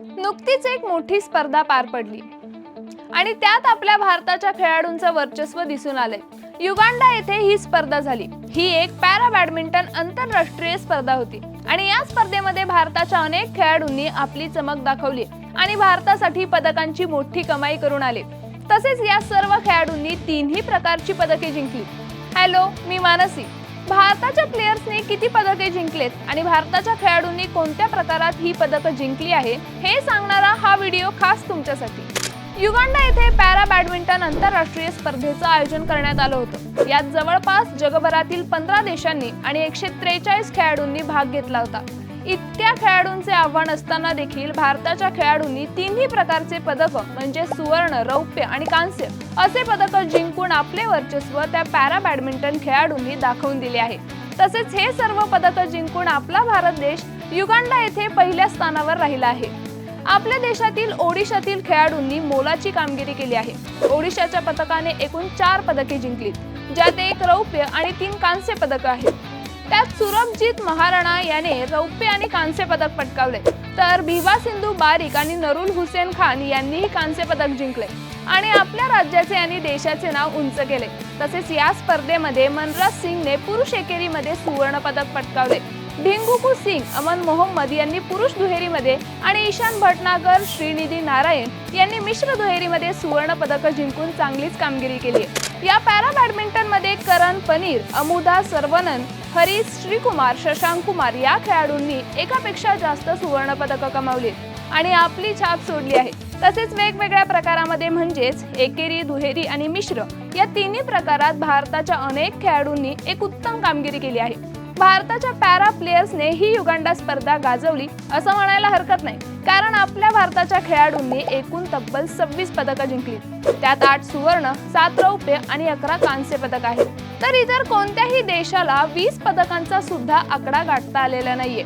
नुकतीच एक मोठी स्पर्धा पार पडली. आणि त्यात आपल्या भारताच्या खेळाडूंचं वर्चस्व दिसून आलंय. युगांडा येथे ही स्पर्धा झाली. ही एक पॅरा बॅडमिंटन आंतरराष्ट्रीय स्पर्धा होती. आणि या स्पर्धेमध्ये भारताच्या अनेक खेळाडूंनी आपली चमक दाखवली आणि भारतासाठी पदकांची मोठी कमाई करून आले. तसेच या सर्व खेळाडूंनी तिन्ही प्रकारची पदके जिंकली. हॅलो मी मानसी. भारताच्या प्लेयर्सने किती पदके जिंकलेत आणि भारताच्या खेळाडूंनी कोणत्या प्रकारात ही पदकं जिंकली आहे हे सांगणारा हा व्हिडिओ खास तुमच्यासाठी. युगांडा येथे पॅरा बॅडमिंटन आंतरराष्ट्रीय स्पर्धेचं आयोजन करण्यात आलं होतं. यात जवळपास जगभरातील पंधरा देशांनी आणि एकशे त्रेचाळीस खेळाडूंनी भाग घेतला होता. इतक्या खेळाडूंचे आव्हान असताना देखील भारताच्या खेळाडूंनी तिन्ही प्रकारचे पदक म्हणजे सुवर्ण रौप्य आणि कांस्य असे पदक जिंकून आपले वर्चस्व त्या पॅरा बॅडमिंटन खेळाडूंनी दाखवून दिले आहे. तसेच हे सर्व पदक जिंकून आपला भारत देश युगांडा येथे पहिल्या स्थानावर राहिला आहे. आपल्या देशातील ओडिशातील खेळाडूंनी मोलाची कामगिरी केली आहे. ओडिशाच्या पथकाने एकूण चार पदके जिंकली ज्यात एक रौप्य आणि तीन कांस्य पदक आहेत. त्यात सुरभजीत महाराणा याने रौप्य आणि कांस्य पदक पटकावले. तर भिवा सिंधू बारिक आणि नरुल हुसेन खान यांनीही कांस्य पदक जिंकले. आणि आपल्या राज्याचे आणि देशाचे नाव उंच केले. तसेच या स्पर्धेमध्ये मनराज सिंगने पुरुष एकेरीमध्ये सुवर्ण पदक पटकावले. ढिंगुकू सिंग अमन मोहम्मद यांनी पुरुष दुहेरीमध्ये आणि ईशान भटनागर श्रीनिधी नारायण यांनी मिश्र दुहेरीमध्ये सुवर्ण पदक जिंकून चांगलीच कामगिरी केली या पॅरा बॅडमिंटनमध्ये करण पनीर अमुदा सर्वनंद हरीश श्रीकुमार शशांक कुमार या खेळाडूंनी एकापेक्षा जास्त सुवर्ण पदकं कमावली आणि आपली छाप सोडली आहे. तसेच वेगवेगळ्या प्रकारामध्ये म्हणजेच एकेरी दुहेरी आणि मिश्र या तिन्ही प्रकारात भारताच्या अनेक खेळाडूंनी एक उत्तम कामगिरी केली आहे. भारताच्या पॅरा प्लेयर्सने ही युगांडा स्पर्धा गाजवली असं म्हणायला हरकत नाही. कारण आपल्या भारताच्या खेळाडूंनी एकूण तब्बल सव्वीस पदकं जिंकली. त्यात आठ सुवर्ण सात रौप्य आणि अकरा कांस्य पदक आहेत. तर इतर कोणत्याही देशाला वीस पदकांचा सुद्धा आकडा गाठता आलेला नाहीये.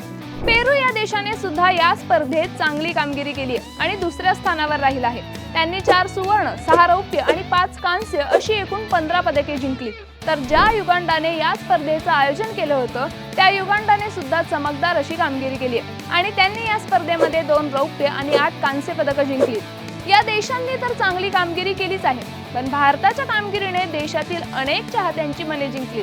पेरू या देशाने सुद्धा या स्पर्धेत चांगली कामगिरी केली आहे आणि दुसऱ्या स्थानावर राहिला आहे. त्यांनी चार सुवर्ण सहा रौप्य आणि पाच कांस्य अशी एकूण पंधरा पदके जिंकली. तर ज्या युगांडाने या स्पर्धेचं आयोजन केलं होतं त्या युगांडाने सुद्धा चमकदार अशी कामगिरी केली आहे. आणि त्यांनी या स्पर्धेमध्ये दोन रौप्य आणि आठ कांस्य पदकं जिंकली. या देशांनी तर चांगली कामगिरी केलीच आहे. पण भारताच्या कामगिरीने देशातील अनेक चाहत्यांची मने जिंकली.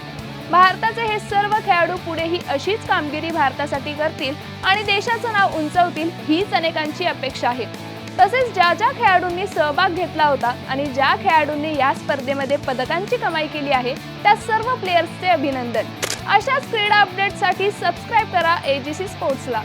भारताचे हे सर्व खेळाडू पुढेही अशीच कामगिरी भारतासाठी करतील आणि देशाचं नाव उंचवतील हीच अनेकांची अपेक्षा आहे. तसेच ज्या ज्या खेळाडूंनी सहभाग घेतला होता आणि ज्या खेळाडूंनी या स्पर्धेमध्ये पदकांची कमाई केली आहे त्या सर्व प्लेयर्सचे अभिनंदन. अशाच क्रीडा अपडेटसाठी सबस्क्राईब करा एजीसी स्पोर्ट्सला